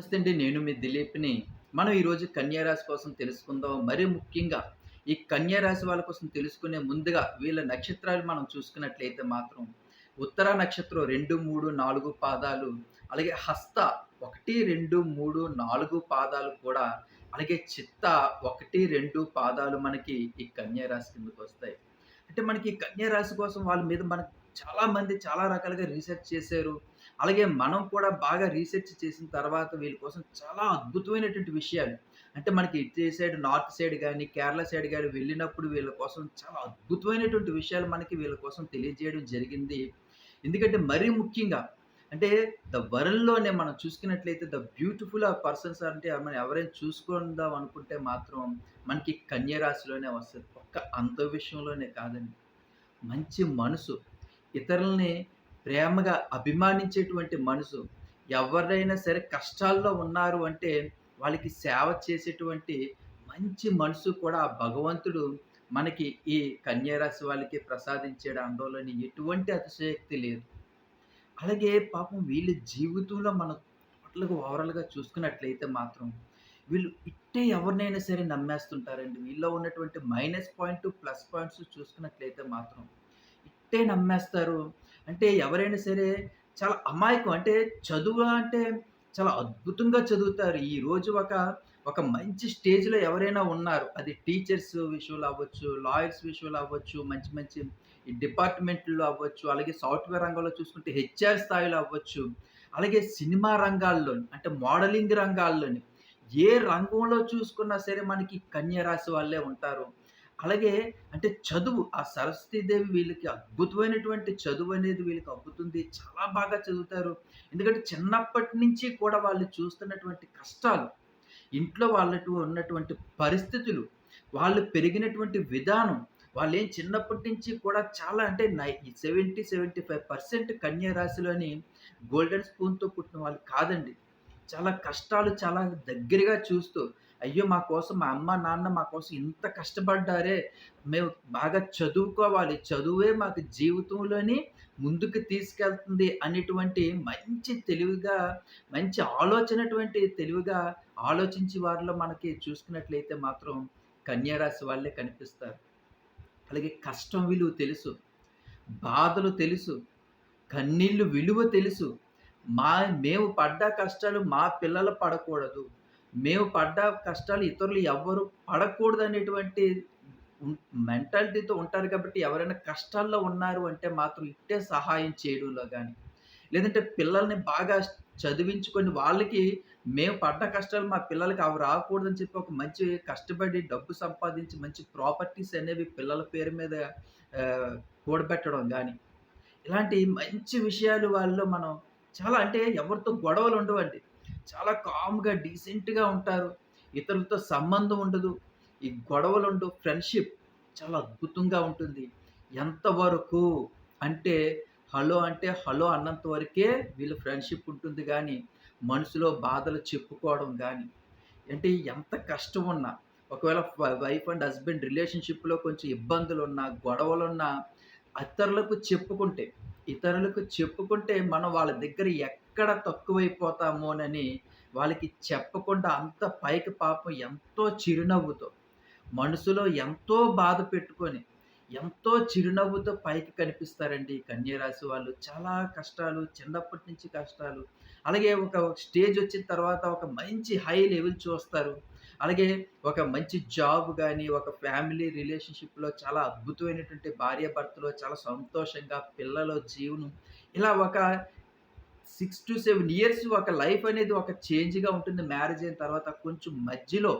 నమస్తే అండి. నేను మీ దిలీప్ని. మనం ఈరోజు కన్యారాశి కోసం తెలుసుకుందాం. మరీ ముఖ్యంగా ఈ కన్యారాశి వాళ్ళ కోసం తెలుసుకునే ముందుగా వీళ్ళ నక్షత్రాలు మనం చూసుకున్నట్లయితే మాత్రం ఉత్తర నక్షత్రం రెండు మూడు నాలుగు పాదాలు అలాగే హస్త ఒకటి రెండు మూడు నాలుగు పాదాలు కూడా అలాగే చిత్త ఒకటి రెండు పాదాలు మనకి ఈ కన్యారాశి కిందకు వస్తాయి. అంటే మనకి ఈ కోసం వాళ్ళ మీద మనకు చాలామంది చాలా రకాలుగా రీసెర్చ్ చేశారు. అలాగే మనం కూడా బాగా రీసెర్చ్ చేసిన తర్వాత వీళ్ళ కోసం చాలా అద్భుతమైనటువంటి విషయాలు. అంటే మనకి ఇటు సైడ్ నార్త్ సైడ్ కానీ కేరళ సైడ్ కానీ వెళ్ళినప్పుడు వీళ్ళ కోసం చాలా అద్భుతమైనటువంటి విషయాలు మనకి వీళ్ళ కోసం తెలియజేయడం జరిగింది. ఎందుకంటే మరీ ముఖ్యంగా అంటే ద వరల్డ్లోనే మనం చూసుకున్నట్లయితే ద బ్యూటిఫుల్ ఆ పర్సన్స్ అంటే మనం ఎవరైనా చూసుకుందాం అనుకుంటే మాత్రం మనకి కన్యరాశిలోనే వస్తుంది. ఒక్క అంత విషయంలోనే కాదండి. మంచి మనసు ఇతరుల్ని ప్రేమగా అభిమానించేటువంటి మనసు ఎవరైనా సరే కష్టాల్లో ఉన్నారు అంటే వాళ్ళకి సేవ చేసేటువంటి మంచి మనసు కూడా ఆ భగవంతుడు మనకి ఈ కన్యారాశి వాళ్ళకి ప్రసాదించేడు అందులోని ఎటువంటి అతిశయోక్తి లేదు. అలాగే పాపం వీళ్ళ జీవితంలో మనం టోటల్గా ఓవరాల్గా చూసుకున్నట్లయితే మాత్రం వీళ్ళు ఇట్టే ఎవరినైనా సరే నమ్మేస్తుంటారండి. వీళ్ళలో ఉన్నటువంటి మైనస్ పాయింట్ ప్లస్ పాయింట్స్ చూసుకున్నట్లయితే మాత్రం ఇట్టే నమ్మేస్తారు. అంటే ఎవరైనా సరే చాలా అమాయకం. అంటే చదువు అంటే చాలా అద్భుతంగా చదువుతారు. ఈ రోజు ఒక ఒక మంచి స్టేజ్లో ఎవరైనా ఉన్నారు. అది టీచర్స్ విషయంలో అవ్వచ్చు లాయర్స్ విషయంలో అవ్వచ్చు మంచి మంచి డిపార్ట్మెంట్లో అవ్వచ్చు అలాగే సాఫ్ట్వేర్ రంగంలో చూసుకుంటే హెచ్ఆర్ స్థాయిలో అవ్వచ్చు అలాగే సినిమా రంగాల్లో అంటే మోడలింగ్ రంగాల్లోని ఏ రంగంలో చూసుకున్నా సరే మనకి కన్య రాశి వాళ్ళే ఉంటారు. అలాగే అంటే చదువు ఆ సరస్వతీదేవి వీళ్ళకి అద్భుతమైనటువంటి చదువు అనేది వీళ్ళకి అబ్బుతుంది. చాలా బాగా చదువుతారు. ఎందుకంటే చిన్నప్పటి నుంచి కూడా వాళ్ళు చూస్తున్నటువంటి కష్టాలు ఇంట్లో వాళ్ళకు ఉన్నటువంటి పరిస్థితులు వాళ్ళు పెరిగినటువంటి విధానం వాళ్ళు ఏం చిన్నప్పటి నుంచి కూడా చాలా అంటే నై సెవెంటీ సెవెంటీ ఫైవ్ పర్సెంట్ కన్యా రాశిలోని గోల్డెన్ స్పూన్తో పుట్టిన వాళ్ళు కాదండి. చాలా కష్టాలు చాలా దగ్గరగా చూస్తూ అయ్యో మా కోసం మా అమ్మ నాన్న మా కోసం ఇంత కష్టపడ్డారే. మేము బాగా చదువుకోవాలి. చదువే మాకు జీవితంలోని ముందుకు తీసుకెళ్తుంది అనేటువంటి మంచి తెలివిగా మంచి ఆలోచనటువంటి తెలివిగా ఆలోచించి వారిలో మనకి చూసుకున్నట్లయితే మాత్రం కన్యారాశి వాళ్ళే కనిపిస్తారు. అలాగే కష్టం విలువ తెలుసు బాధలు తెలుసు కన్నీళ్ళు విలువ తెలుసు. మా మేము పడ్డ కష్టాలు మా పిల్లలు పడకూడదు. మేము పడ్డ కష్టాలు ఇతరులు ఎవ్వరు పడకూడదు అనేటువంటి మెంటాలిటీతో ఉంటారు కాబట్టి ఎవరైనా కష్టాల్లో ఉన్నారు అంటే మాత్రం ఇట్టే సహాయం చేయడంలో కానీ లేదంటే పిల్లల్ని బాగా చదివించుకొని వాళ్ళకి మేము పడ్డ కష్టాలు మా పిల్లలకి అవి రాకూడదని చెప్పి ఒక మంచి కష్టపడి డబ్బు సంపాదించి మంచి ప్రాపర్టీస్ అనేవి పిల్లల పేరు మీద కూడబెట్టడం కానీ ఇలాంటి మంచి విషయాలు వాళ్ళలో మనం చాలా అంటే ఎవరితో గొడవలు ఉండవండి. చాలా కామ్గా డీసెంట్గా ఉంటారు. ఇతరులతో సంబంధం ఉండదు. ఈ గొడవలు ఉండవు ఫ్రెండ్షిప్ చాలా అద్భుతంగా ఉంటుంది. ఎంతవరకు అంటే హలో అంటే హలో అన్నంత వరకే వీళ్ళ ఫ్రెండ్షిప్ ఉంటుంది కానీ మనసులో బాధలు చెప్పుకోవడం కానీ అంటే ఎంత కష్టం ఉన్నా ఒకవేళ వైఫ్ అండ్ హస్బెండ్ రిలేషన్షిప్లో కొంచెం ఇబ్బందులు ఉన్నా గొడవలు ఉన్నా ఇతరులకు చెప్పుకుంటే ఇతరులకు చెప్పుకుంటే మనం వాళ్ళ దగ్గర ఎక్కడ తక్కువైపోతామోనని వాళ్ళకి చెప్పకుండా అంత పైకి పాపం ఎంతో చిరునవ్వుతో మనసులో ఎంతో బాధ పెట్టుకొని ఎంతో చిరునవ్వుతో పైకి కనిపిస్తారండి కన్యరాశి వాళ్ళు. చాలా కష్టాలు చిన్నప్పటి నుంచి కష్టాలు. అలాగే ఒక స్టేజ్ వచ్చిన తర్వాత ఒక మంచి హై లెవెల్ చూస్తారు. అలాగే ఒక మంచి జాబ్ కానీ ఒక ఫ్యామిలీ రిలేషన్షిప్లో చాలా అద్భుతమైనటువంటి భార్యాభర్తలో చాలా సంతోషంగా పిల్లల జీవనం ఇలా ఒక సిక్స్ టు సెవెన్ ఇయర్స్ ఒక లైఫ్ అనేది ఒక చేంజ్గా ఉంటుంది. మ్యారేజ్ అయిన తర్వాత కొంచెం మధ్యలో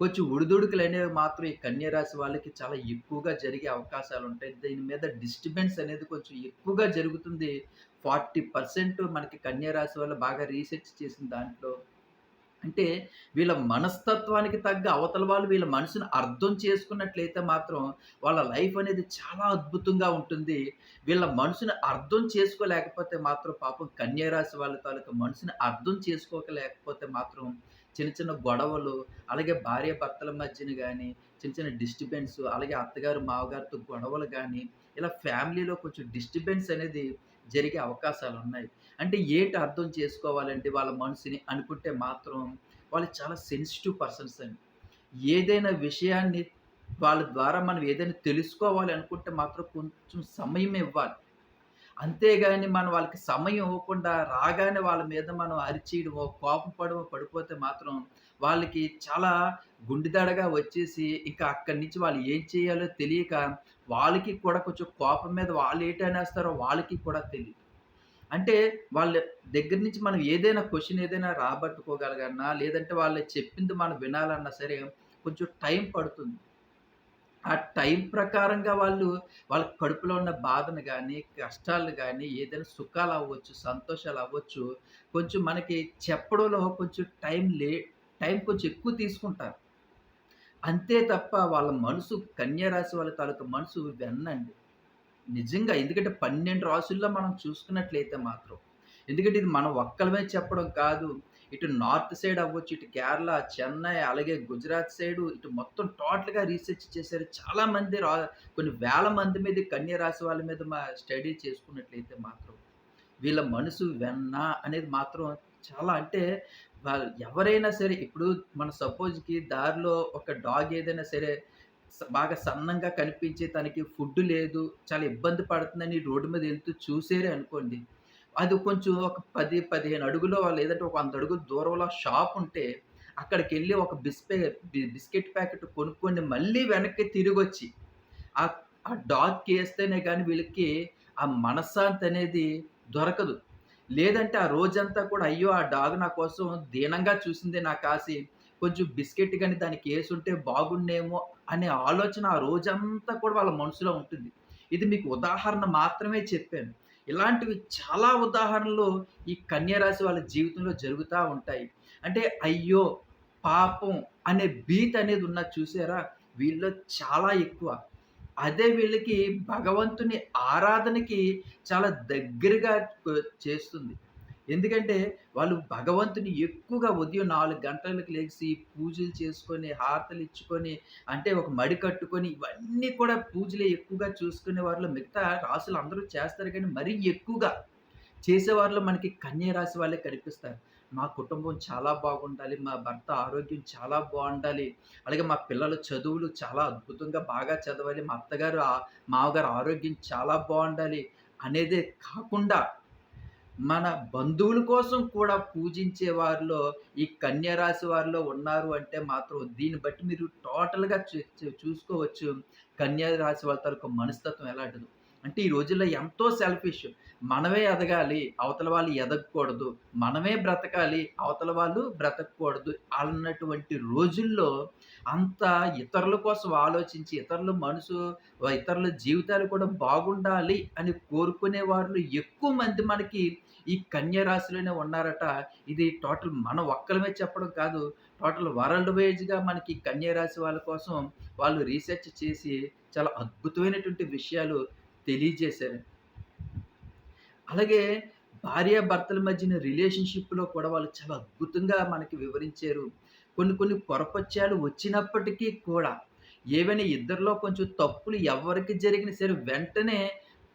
కొంచెం ఉడిదుడుకులు అనేవి మాత్రం ఈ కన్యరాశి వాళ్ళకి చాలా ఎక్కువగా జరిగే అవకాశాలు ఉంటాయి. దీని మీద డిస్టర్బెన్స్ అనేది కొంచెం ఎక్కువగా జరుగుతుంది. ఫార్టీ పర్సెంట్ మనకి కన్యరాశి వాళ్ళు బాగా రీసెర్చ్ చేసిన దాంట్లో అంటే వీళ్ళ మనస్తత్వానికి తగ్గ అవతల వాళ్ళు వీళ్ళ మనసును అర్థం చేసుకున్నట్లయితే మాత్రం వాళ్ళ లైఫ్ అనేది చాలా అద్భుతంగా ఉంటుంది. వీళ్ళ మనసును అర్థం చేసుకోలేకపోతే మాత్రం పాపం కన్యారాశి వాళ్ళ తాలూకా మనసుని అర్థం చేసుకోకలేకపోతే మాత్రం చిన్న చిన్న గొడవలు అలాగే భార్య భర్తల మధ్యన కానీ చిన్న చిన్న డిస్టర్బెన్స్ అలాగే అత్తగారు మావగారితో గొడవలు కానీ ఇలా ఫ్యామిలీలో కొంచెం డిస్టర్బెన్స్ అనేది జరిగే అవకాశాలు ఉన్నాయి అంటే ఏంటి అర్థం చేసుకోవాలంటే వాళ్ళ మనసుని అనుకుంటే మాత్రం వాళ్ళు చాలా సెన్సిటివ్ పర్సన్స్ అండి. ఏదైనా విషయాన్ని వాళ్ళ ద్వారా మనం ఏదైనా తెలుసుకోవాలి అనుకుంటే మాత్రం కొంచెం సమయం ఇవ్వాలి. అంతేగాని మనం వాళ్ళకి సమయం ఇవ్వకుండా రాగానే వాళ్ళ మీద మనం అరిచేయడమో, కోపపడమో పడిపోతే మాత్రం వాళ్ళకి చాలా గుండెదడగా వచ్చేసి ఇంకా అక్కడి నుంచి వాళ్ళు ఏం చేయాలో తెలియక వాళ్ళకి కూడా కొంచెం కోపం మీద వాళ్ళు ఏటనేస్తారో వాళ్ళకి కూడా తెలియదు అంటే వాళ్ళ దగ్గర నుంచి మనం ఏదైనా క్వశ్చన్ ఏదైనా రాబట్టుకోగలగన్నా, లేదంటే వాళ్ళు చెప్పింది మనం వినాలన్నా సరే కొంచెం టైం పడుతుంది. ఆ టైం ప్రకారంగా వాళ్ళు వాళ్ళ కడుపులో ఉన్న బాధను కానీ కష్టాలను కానీ ఏదైనా సుఖాలు అవ్వచ్చు సంతోషాలు అవ్వచ్చు కొంచెం మనకి చెప్పడంలో కొంచెం టైం లే టైం కొంచెం ఎక్కువ తీసుకుంటారు. అంతే తప్ప వాళ్ళ మనసు కన్యరాశి వాళ్ళ తాలూకు మనసు వెన్నండి. నిజంగా. ఎందుకంటే 12 రాసుల్లో మనం చూసుకున్నట్లయితే మాత్రం. ఎందుకంటే ఇది మనం ఒక్కళ్ళమే చెప్పడం కాదు. ఇటు నార్త్ సైడ్ అవ్వచ్చు, ఇటు కేరళ, చెన్నై, అలాగే గుజరాత్ సైడు ఇటు మొత్తం టోటల్‌గా రీసెర్చ్ చేశారు. చాలా మంది రా కొన్ని వేల మంది మీద కన్య రాశి వాళ్ళ మీద మా స్టడీ చేసుకున్నట్లయితే మాత్రం. వీళ్ళ మనసు వెన్న అనేది మాత్రం చాలా అంటే వాళ్ళు ఎవరైనా సరే ఇప్పుడు మన సపోజ్‌కి దారిలో ఒక డాగ్ ఏదైనా సరే బాగా సన్నంగా కనిపించి తనకి ఫుడ్ లేదు, చాలా ఇబ్బంది పడుతుందని రోడ్డు మీద వెళ్తూ చూసారే అనుకోండి. అది కొంచెం ఒక 10, 15 అడుగులో లేదంటే ఒక వంద అడుగులు దూరంలో షాప్ ఉంటే అక్కడికి వెళ్ళి ఒక బిస్పే బిస్కెట్ ప్యాకెట్ కొనుక్కొని మళ్ళీ వెనక్కి తిరిగొచ్చి ఆ ఆ డాగ్‌కి వేస్తేనే కానీ వీళ్ళకి ఆ మనశ్శాంతి అనేది దొరకదు. లేదంటే ఆ రోజంతా కూడా అయ్యో! ఆ డాగ్ నా కోసం దీనంగా చూసింది నా కాసి కొంచెం బిస్కెట్ కానీ దానికి యేసుంటే బాగుండేమో అనే ఆలోచన ఆ రోజంతా కూడా వాళ్ళ మనసులో ఉంటుంది. ఇది మీకు ఉదాహరణ మాత్రమే చెప్పాను. ఇలాంటివి చాలా ఉదాహరణలు ఈ కన్యరాశి వాళ్ళ జీవితంలో జరుగుతూ ఉంటాయి. అంటే అయ్యో! పాపం అనే భీతి అనేది ఉన్న చూసారా? వీళ్ళలో చాలా ఎక్కువ. అదే వీళ్ళకి భగవంతుని ఆరాధనకి చాలా దగ్గరగా చేస్తుంది. ఎందుకంటే వాళ్ళు భగవంతుని ఎక్కువగా ఉదయం నాలుగు గంటలకు లేచి పూజలు చేసుకొని, హారతలిచ్చుకొని అంటే ఒక మడి కట్టుకొని ఇవన్నీ కూడా పూజలే ఎక్కువగా చూసుకునే వారిలో మిగతా రాసులు అందరూ చేస్తారు కానీ మరీ ఎక్కువగా చేసేవారిలో మనకి కన్య రాశి వాళ్ళే కనిపిస్తారు. మా కుటుంబం చాలా బాగుండాలి. మా భర్త ఆరోగ్యం చాలా బాగుండాలి అలాగే మా పిల్లల చదువులు చాలా అద్భుతంగా బాగా చదవాలి. మా అత్తగారు మామగారు ఆరోగ్యం చాలా బాగుండాలి అనేదే కాకుండా మన బంధువుల కోసం కూడా పూజించే వారిలో ఈ కన్యా రాశి వారిలో ఉన్నారు అంటే మాత్రం దీన్ని బట్టి మీరు టోటల్‌గా చూసుకోవచ్చు. కన్యా రాశి వాళ్ళ తరకు మనస్తత్వం ఎలాంటిదో. అంటే ఈ రోజుల్లో ఎంతో సెల్ఫిష్. మనమే ఎదగాలి, అవతల వాళ్ళు ఎదగకూడదు. మనమే బ్రతకాలి, అవతల వాళ్ళు బ్రతకూడదు అన్నటువంటి రోజుల్లో అంత ఇతరుల కోసం ఆలోచించి, ఇతరుల మనసు ఇతరుల జీవితాలు కూడా బాగుండాలి అని కోరుకునే వాళ్ళు ఎక్కువ మంది మనకి ఈ కన్య రాశిలోనే ఉన్నారట. ఇది టోటల్ మన ఒక్కలమే చెప్పడం కాదు. టోటల్ వరల్డ్ వైజ్గా మనకి కన్య రాశి వాళ్ళ కోసం వాళ్ళు రీసెర్చ్ చేసి చాలా అద్భుతమైనటువంటి విషయాలు తెలియజేశారు. అలాగే భార్యాభర్తల మధ్యన రిలేషన్‌షిప్‌లో కూడా వాళ్ళు చాలా అద్భుతంగా మనకి వివరించారు. కొన్ని కొన్ని పొరపత్యాలు వచ్చినప్పటికీ కూడా ఏవైనా ఇద్దరిలో కొంచెం తప్పులు ఎవరికి జరిగిన సరే వెంటనే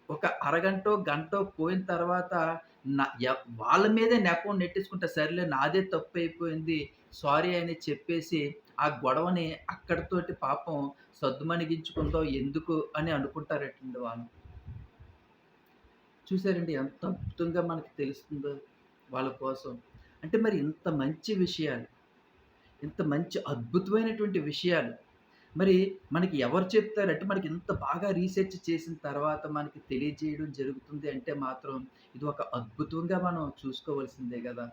ఒక అరగంటో, గంటో పోయిన తర్వాత నా వాళ్ళ మీదే నెపం నెట్టేసుకుంటే సరేలే నాదే తప్పు అయిపోయింది సారీ అని చెప్పేసి ఆ గొడవని అక్కడితోటి పాపం సద్దుమణిగించుకుందాం ఎందుకు అని అనుకుంటారటండి వాళ్ళు. చూసారండి ఎంత అద్భుతంగా మనకి తెలుస్తుందో వాళ్ళ కోసం. అంటే మరి ఇంత మంచి విషయాలు, ఇంత మంచి అద్భుతమైనటువంటి విషయాలు మరి మనకి ఎవరు చెప్తారంటే మనకి ఇంత బాగా రీసెర్చ్ చేసిన తర్వాత మనకి తెలియజేయడం జరుగుతుంది అంటే మాత్రం ఇది ఒక అద్భుతంగా మనం చూసుకోవాల్సిందే కదా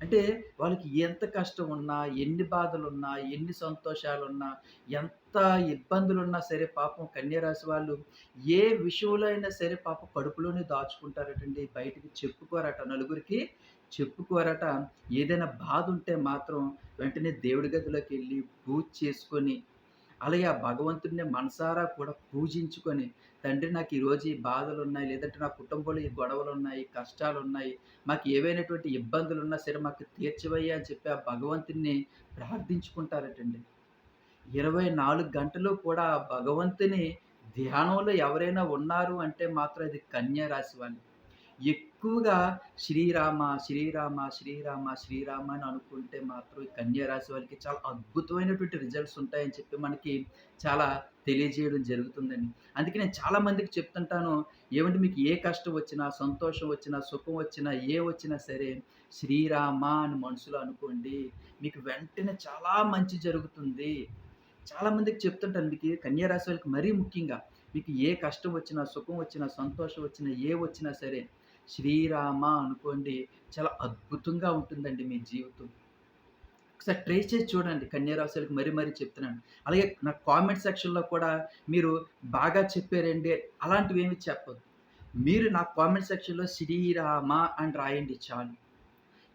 అంటే వాళ్ళకి ఎంత కష్టం ఉన్నా, ఎన్ని బాధలున్నా, ఎన్ని సంతోషాలున్నా, ఎంత ఇబ్బందులు ఉన్నా సరే పాపం కన్యరాశి వాళ్ళు ఏ విషయంలో అయినా సరే పాపం కడుపులోనే దాచుకుంటారటండి. బయటికి చెప్పుకోరట. నలుగురికి చెప్పుకోరట. ఏదైనా బాధ ఉంటే మాత్రం వెంటనే దేవుడి గదిలోకి వెళ్ళి పూజ చేసుకొని అలాగే ఆ భగవంతుడిని మనసారా కూడా పూజించుకొని, తండ్రి నాకు ఈరోజు ఈ బాధలున్నాయి, లేదంటే నా కుటుంబంలో ఈ గొడవలు ఉన్నాయి కష్టాలు ఉన్నాయి మాకు ఏవైనటువంటి ఇబ్బందులు ఉన్నా సరే మాకు తీర్చవయ్యా అని చెప్పి ఆ భగవంతుడిని ప్రార్థించుకుంటారటండి. 24 గంటలు కూడా ఆ భగవంతుని ధ్యానంలో ఎవరైనా ఉన్నారు అంటే మాత్రం అది కన్యా రాశి వాళ్ళు. ఎక్కువగా శ్రీరామ, శ్రీరామ, శ్రీరామ, శ్రీరామ అని అనుకుంటే మాత్రం ఈ కన్యా రాశి వారికి చాలా అద్భుతమైనటువంటి రిజల్ట్స్ ఉంటాయని చెప్పి మనకి చాలా తెలియజేయడం జరుగుతుందండి. అందుకే నేను చాలా మందికి చెప్తుంటాను, ఏమంటే మీకు ఏ కష్టం వచ్చినా, సంతోషం వచ్చినా, సుఖం వచ్చినా, ఏ వచ్చినా సరే శ్రీరామ అని మనసులో అనుకోండి. మీకు వెంటనే చాలా మంచి జరుగుతుంది. చాలామందికి చెప్తుంటాను మీకు ఈ కన్యా రాశి వాళ్ళకి మరీ ముఖ్యంగా మీకు ఏ కష్టం వచ్చినా, సుఖం వచ్చినా, సంతోషం వచ్చినా, ఏ వచ్చినా సరే శ్రీరామ అనుకోండి. చాలా అద్భుతంగా ఉంటుందండి మీ జీవితం. ఒకసారి ట్రై చేసి చూడండి కన్యారాశులకు మరీ మరీ చెప్తున్నాను. అలాగే నా కామెంట్ సెక్షన్‌లో కూడా మీరు బాగా చెప్పారండి అలాంటివేమి చెప్పద్దు మీరు నా కామెంట్ సెక్షన్‌లో శ్రీరామ అని రాయండి చాలు.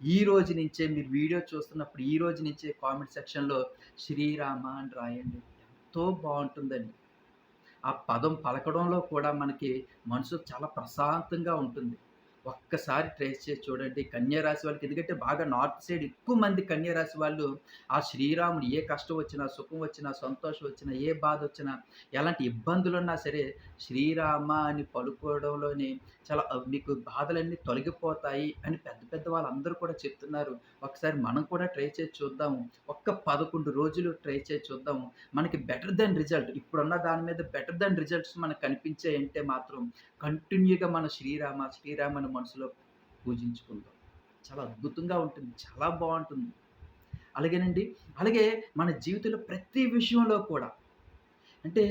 ఈ రోజు నుంచే మీరు వీడియో చూస్తున్నప్పుడు ఈ రోజు నుంచే కామెంట్ సెక్షన్‌లో శ్రీరామ అని రాయండి. ఎంతో బాగుంటుందండి ఆ పదం పలకడంలో కూడా మనకి మనసు చాలా ప్రశాంతంగా ఉంటుంది. ఒక్కసారి ట్రేస్ చేసి చూడండి. కన్యారాశి వాళ్ళకి ఎందుకంటే బాగా నార్త్ సైడ్ ఎక్కువ మంది కన్యారాశి వాళ్ళు ఆ శ్రీరాముడు ఏ కష్టం వచ్చినా, సుఖం వచ్చినా, సంతోషం వచ్చినా, ఏ బాధ వచ్చినా ఎలాంటి ఇబ్బందులున్నా సరే శ్రీరామ అని పలుకోవడంలోనే చాలా మీకు బాధలన్నీ తొలగిపోతాయి అని పెద్ద పెద్ద వాళ్ళందరూ కూడా చెప్తున్నారు. ఒకసారి మనం కూడా ట్రై చేసి చూద్దాము. ఒక్క 11 రోజులు ట్రై చేసి చూద్దాము. మనకి బెటర్ దెన్ రిజల్ట్ ఇప్పుడున్న దాని మీద బెటర్ దెన్ రిజల్ట్స్ మనకు కనిపించాయంటే మాత్రం కంటిన్యూగా మన శ్రీరామ, శ్రీరామని మనసులో పూజించుకుందాం. చాలా అద్భుతంగా ఉంటుంది. చాలా బాగుంటుంది అలాగేనండి. అలాగే మన జీవితంలో ప్రతి విషయంలో కూడా అంటే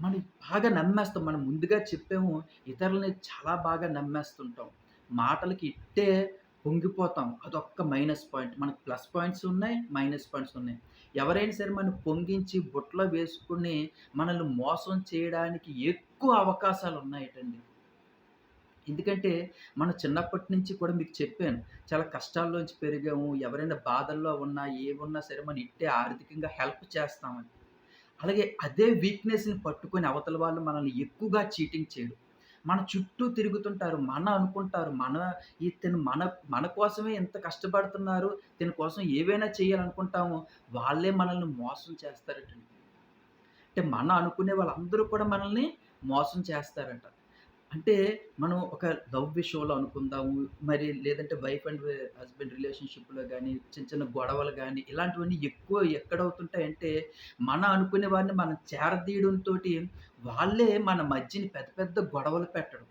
మనం బాగా నమ్మేస్తాం. మనం ముందుగా చెప్పాము. ఇతరులని చాలా బాగా నమ్మేస్తుంటాం. మాటలకి ఇట్టే పొంగిపోతాం. అదొక్క మైనస్ పాయింట్. మనకు ప్లస్ పాయింట్స్ ఉన్నాయి. మైనస్ పాయింట్స్ ఉన్నాయి. ఎవరైనా సరే మనం పొంగించి బుట్టలో వేసుకుని మనల్ని మోసం చేయడానికి ఎక్కువ అవకాశాలు ఉన్నాయటండి. ఎందుకంటే మనం చిన్నప్పటి నుంచి కూడా మీకు చెప్పాను. చాలా కష్టాల్లోంచి పెరిగాము. ఎవరైనా బాధల్లో ఉన్నా, ఏమున్నా సరే మనం ఇట్టే ఆర్థికంగా హెల్ప్ చేస్తామని. అలాగే అదే వీక్‌నెస్‌ని పట్టుకొని అవతల వాళ్ళు మనల్ని ఎక్కువగా చీటింగ్ చేయడం. మన చుట్టూ తిరుగుతుంటారు. మన అనుకుంటారు. మన ఇతను మన మన కోసమే ఇంత కష్టపడుతున్నారు. దీని కోసం ఏవైనా చేయాలనుకుంటాము. వాళ్ళే మనల్ని మోసం చేస్తారట అంటే మన అనుకునే వాళ్ళందరూ కూడా మనల్ని మోసం చేస్తారట. అంటే మనం ఒక లవ్ విషయంలో అనుకుందాము. మరి లేదంటే వైఫ్ అండ్ హస్బెండ్ రిలేషన్‌షిప్‌లో కానీ చిన్న చిన్న గొడవలు కానీ ఇలాంటివన్నీ ఎక్కువ ఎక్కడవుతుంటాయంటే, మన అనుకునే వారిని మనం చేరదీయడంతో వాళ్ళే మన మధ్యని పెద్ద పెద్ద గొడవలు పెట్టడం.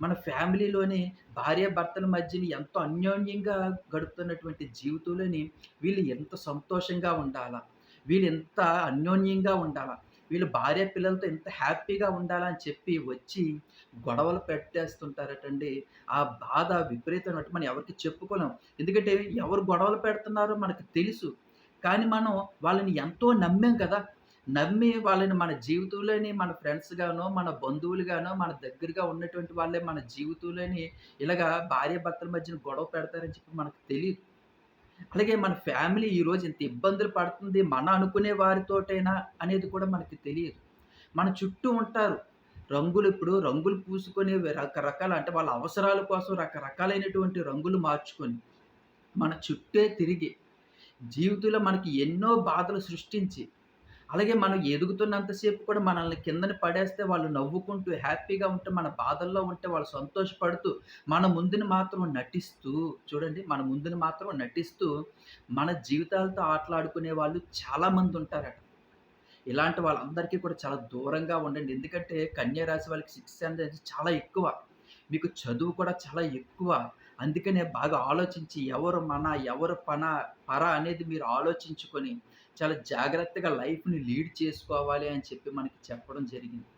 మన ఫ్యామిలీలోని భార్యాభర్తల మధ్యని ఎంతో అన్యోన్యంగా గడుపుతున్నటువంటి జీవితంలోని వీళ్ళు ఎంత సంతోషంగా ఉండాలా? వీళ్ళు ఎంత అన్యోన్యంగా ఉండాలా? వీళ్ళు భార్య పిల్లలతో ఎంత హ్యాపీగా ఉండాలని చెప్పి వచ్చి గొడవలు పెట్టేస్తుంటారటండి. ఆ బాధ విపరీతమైనట్టు మనం ఎవరికి చెప్పుకోలేం. ఎందుకంటే ఎవరు గొడవలు పెడుతున్నారో మనకు తెలుసు. కానీ మనం వాళ్ళని ఎంతో నమ్మాం కదా! నమ్మి వాళ్ళని మన జీవితంలోని మన ఫ్రెండ్స్‌గానో, మన బంధువులుగానో, మన దగ్గరగా ఉన్నటువంటి వాళ్ళే మన జీవితంలోని ఇలాగా భార్య భర్తల మధ్యన గొడవ పెడతారని చెప్పి మనకు తెలియదు అలాగే మన ఫ్యామిలీ ఈరోజు ఇంత ఇబ్బందులు పడుతుంది మన అనుకునే వారితోటేనా అనేది కూడా మనకి తెలియదు. మన చుట్టూ ఉంటారు. రంగులు ఇప్పుడు రంగులు పూసుకొని రకరకాల అంటే వాళ్ళ అవసరాల కోసం రకరకాలైనటువంటి రంగులు మార్చుకొని, మన చుట్టే తిరిగి, జీవితంలో మనకి ఎన్నో బాధలు సృష్టించి, అలాగే మనం ఎదుగుతున్నంతసేపు కూడా మనల్ని కిందన పడేస్తే వాళ్ళు నవ్వుకుంటూ హ్యాపీగా ఉంటే, మన బాధల్లో ఉంటే వాళ్ళు సంతోషపడుతూ, మన ముందుని మాత్రం నటిస్తూ చూడండి మన ముందుని మాత్రం నటిస్తూ, మన జీవితాలతో ఆటలాడుకునే వాళ్ళు చాలామంది ఉంటారట. ఇలాంటి వాళ్ళందరికీ కూడా చాలా దూరంగా ఉండండి. ఎందుకంటే కన్యా రాశి వాళ్ళకి శిక్ష అనేది చాలా ఎక్కువ. మీకు చదువు కూడా చాలా ఎక్కువ. అందుకనే బాగా ఆలోచించి ఎవరు మన, ఎవరు పన పర అనేది మీరు ఆలోచించుకొని, చాలా జాగ్రత్తగా లైఫ్‌ని లీడ్ చేసుకోవాలి అని చెప్పి మనకి చెప్పడం జరిగింది.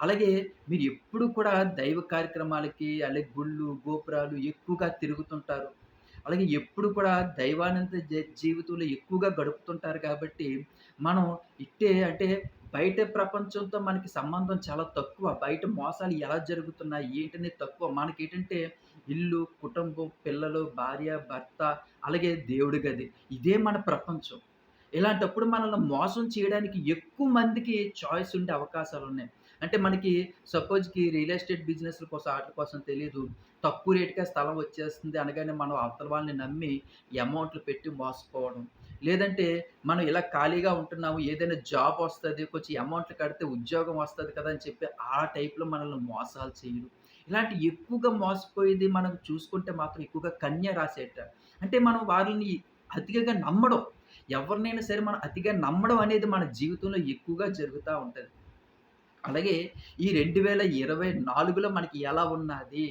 అలాగే మీరు ఎప్పుడు కూడా దైవ కార్యక్రమాలకి, అలాగే గుళ్ళు, గోపురాలు ఎక్కువగా తిరుగుతుంటారు. అలాగే ఎప్పుడు కూడా దైవానంద జీవితంలో ఎక్కువగా గడుపుతుంటారు కాబట్టి, మనం ఇట్టే అంటే బయట ప్రపంచంతో మనకి సంబంధం చాలా తక్కువ. బయట మోసాలు ఎలా జరుగుతున్నాయి, ఏంటనే తక్కువ. మనకి ఏంటంటే ఇల్లు, కుటుంబం, పిల్లలు, భార్య, భర్త, అలాగే దేవుడి గది. ఇదే మన ప్రపంచం. ఇలాంటప్పుడు మనల్ని మోసం చేయడానికి ఎక్కువ మందికి చాయిస్ ఉండే అవకాశాలు ఉన్నాయి అంటే మనకి సపోజ్‌కి రియల్ ఎస్టేట్ బిజినెస్‌ల కోసం ఆటిల కోసం తెలియదు తక్కువ రేటుగా స్థలం వచ్చేస్తుంది అనగానే మనం అవతల వాళ్ళని నమ్మి అమౌంట్‌లు పెట్టి మోసపోవడం. లేదంటే మనం ఇలా ఖాళీగా ఉంటున్నాము. ఏదైనా జాబ్ వస్తుంది కొంచెం అమౌంట్‌లు కడితే ఉద్యోగం వస్తుంది కదా! అని చెప్పి ఆ టైప్‌లో మనల్ని మోసాలు చేయడం. ఇలాంటి ఎక్కువగా మోసపోయేది మనం చూసుకుంటే మాత్రం ఎక్కువగా కన్య రాసేట. అంటే మనం వారిని అతిగా నమ్మడం. ఎవరినైనా సరే మనం అతిగా నమ్మడం అనేది మన జీవితంలో ఎక్కువగా జరుగుతూ ఉంటుంది అలాగే ఈ 2024లో మనకి ఎలా ఉన్నాది?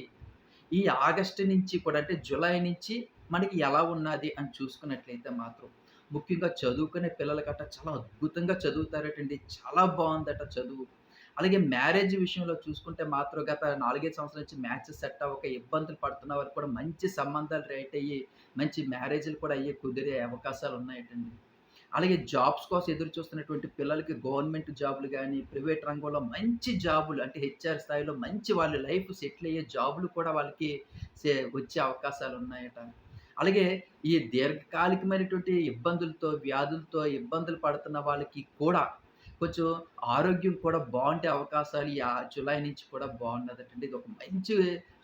ఈ ఆగస్టు నుంచి కూడా అంటే జులై నుంచి మనకి ఎలా ఉన్నాది అని చూసుకున్నట్లయితే మాత్రం ముఖ్యంగా చదువుకునే పిల్లలు గట్ట చాలా అద్భుతంగా చదువుతారటండి. చాలా బాగుందట చదువు. అలాగే మ్యారేజ్ విషయంలో చూసుకుంటే మాత్రం గత 4, 5 సంవత్సరాల నుంచి మ్యాచెస్ సెట్ అవ్వక ఇబ్బందులు పడుతున్న వారికి కూడా మంచి సంబంధాలు రైట్ అయ్యి, మంచి మ్యారేజ్‌లు కూడా అయ్యి కుదిరే అవకాశాలు ఉన్నాయటండి. అలాగే జాబ్స్ కోసం ఎదురు చూస్తున్నటువంటి పిల్లలకి గవర్నమెంట్ జాబులు కానీ ప్రైవేట్ రంగంలో మంచి జాబులు అంటే హెచ్ఆర్ స్థాయిలో మంచి వాళ్ళ లైఫ్ సెటిల్ అయ్యే జాబులు కూడా వాళ్ళకి సే వచ్చే అవకాశాలు ఉన్నాయట. అలాగే ఈ దీర్ఘకాలికమైనటువంటి ఇబ్బందులతో, వ్యాధులతో ఇబ్బందులు పడుతున్న వాళ్ళకి కూడా కొంచెం ఆరోగ్యం కూడా బాగుండే అవకాశాలు ఈ జులై నుంచి కూడా బాగుంటుంది ఇది ఒక మంచి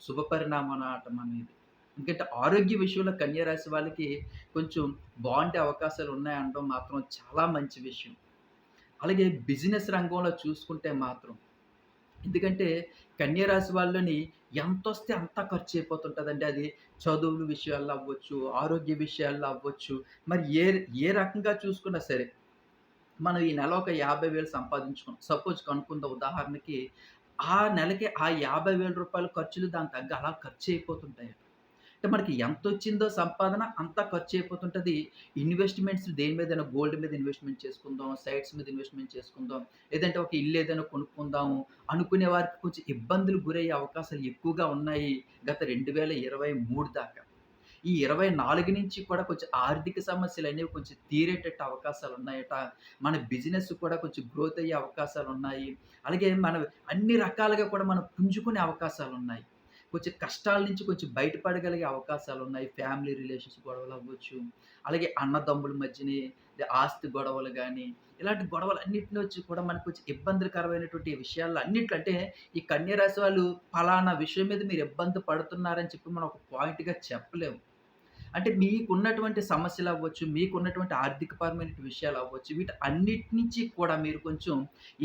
శుభ పరిణామం అన్నమాట అనేది ఎందుకంటే ఆరోగ్య విషయంలో కన్యరాశి వాళ్ళకి కొంచెం బాగుండే అవకాశాలు ఉన్నాయనడం మాత్రం చాలా మంచి విషయం. అలాగే బిజినెస్ రంగంలో చూసుకుంటే మాత్రం ఎందుకంటే కన్య వాళ్ళని ఎంత ఎంతొస్తే అంత ఖర్చు అయిపోతుంటుందండి అది చదువుల విషయాల్లో అవ్వచ్చు, ఆరోగ్య విషయాల్లో అవ్వచ్చు, మరి ఏ ఏ రకంగా చూసుకున్నా సరే, మనం ఈ నెల ఒక యాభై వేలు సంపాదించుకున్నాం. సపోజ్ కనుక్కుందాం ఉదాహరణకి, ఆ నెలకి ఆ యాభై వేల రూపాయల ఖర్చులు దానికి తగ్గ అలా ఖర్చయిపోతుంటాయట. అంటే మనకి ఎంత వచ్చిందో సంపాదన అంతా ఖర్చయిపోతుంటది. ఇన్వెస్ట్‌మెంట్స్ దేని మీద గోల్డ్ మీద ఇన్వెస్ట్‌మెంట్ చేసుకుందాం, సైట్స్ మీద ఇన్వెస్ట్‌మెంట్ చేసుకుందాం, లేదంటే ఒక ఇల్లు ఏదైనా కొనుక్కుందాము అనుకునే వారికి కొంచెం ఇబ్బందులు గురయ్యే అవకాశాలు ఎక్కువగా ఉన్నాయి. గత 2023 దాకా. ఈ 24 నుంచి కూడా కొంచెం ఆర్థిక సమస్యలు అనేవి కొంచెం తీరేటట్టు అవకాశాలున్నాయట. మన బిజినెస్ కూడా కొంచెం గ్రోత్ అయ్యే అవకాశాలు ఉన్నాయి అలాగే మనం అన్ని రకాలుగా కూడా మనం పుంజుకునే అవకాశాలు ఉన్నాయి కొంచెం కష్టాల నుంచి కొంచెం బయటపడగలిగే అవకాశాలు ఉన్నాయి ఫ్యామిలీ రిలేషన్స్ గొడవలు అవ్వచ్చు అలాగే అన్నదమ్ముల మధ్యని ఆస్తి గొడవలు కానీ ఇలాంటి గొడవలు గొడవలన్నిటిలో వచ్చి కూడా మనకు కొంచెం ఇబ్బందికరమైనటువంటి విషయాల్లో అన్నిట్లో అంటే ఈ కన్యరాశి వాళ్ళు ఫలానా విషయం మీద మీరు ఇబ్బంది పడుతున్నారని చెప్పి మనం ఒక పాయింట్‌గా చెప్పలేము. అంటే మీకున్నటువంటి సమస్యలవ్వచ్చు, మీకున్నటువంటి ఆర్థికపరమైన విషయాలు అవ్వచ్చు వీటి అన్నిటి నుంచి కూడా మీరు కొంచెం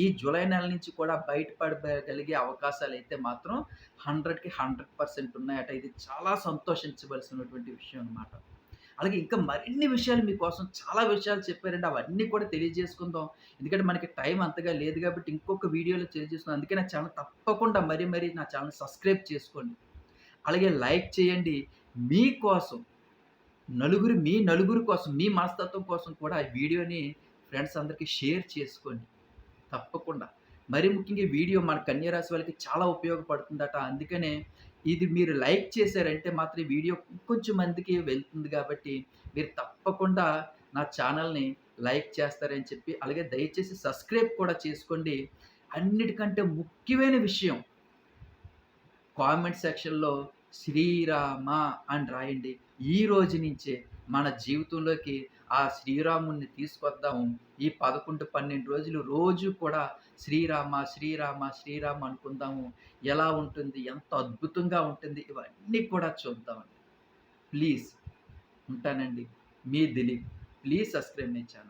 ఈ జూలై నెల నుంచి కూడా బయటపడగలిగే అవకాశాలు అయితే మాత్రం 100కి 100% ఉన్నాయట. ఇది చాలా సంతోషించవలసినటువంటి విషయం అనమాట. అలాగే ఇంకా మరిన్ని విషయాలు మీకోసం చాలా విషయాలు చెప్పారండి. అవన్నీ కూడా తెలియజేసుకుందాం. ఎందుకంటే మనకి టైం అంతగా లేదు కాబట్టి ఇంకొక వీడియోలో తెలియజేసుకుందాం. అందుకే నా ఛానల్ తప్పకుండా మరీ మరీ నా ఛానల్ సబ్స్క్రైబ్ చేసుకోండి. అలాగే లైక్ చేయండి. మీకోసం నలుగురు మీ నలుగురు కోసం, మీ మనస్తత్వం కోసం కూడా ఈ వీడియోని ఫ్రెండ్స్ అందరికీ షేర్ చేసుకోండి. తప్పకుండా. మరి ముఖ్యంగా వీడియో మన కన్యరాశి వాళ్ళకి చాలా ఉపయోగపడుతుందట. అందుకనే ఇది మీరు లైక్ చేశారంటే మాత్రం వీడియో కొంచెం మందికి వెళ్తుంది కాబట్టి, మీరు తప్పకుండా నా ఛానల్‌ని లైక్ చేస్తారని చెప్పి, అలాగే దయచేసి సబ్స్క్రైబ్ కూడా చేసుకోండి. అన్నిటికంటే ముఖ్యమైన విషయం కామెంట్ సెక్షన్‌లో శ్రీరామ అని రాయండి. ఈ రోజు నుంచే మన జీవితంలోకి ఆ శ్రీరాముణ్ణి తీసుకొద్దాము. ఈ 11, 12 రోజులు రోజు కూడా శ్రీరామ, శ్రీరామ, శ్రీరామ అనుకుందాము. ఎలా ఉంటుంది? ఎంత అద్భుతంగా ఉంటుంది? ఇవన్నీ కూడా చూద్దామండి. ప్లీజ్ ఉంటానండి. మీ Dilip. Please subscribe my channel.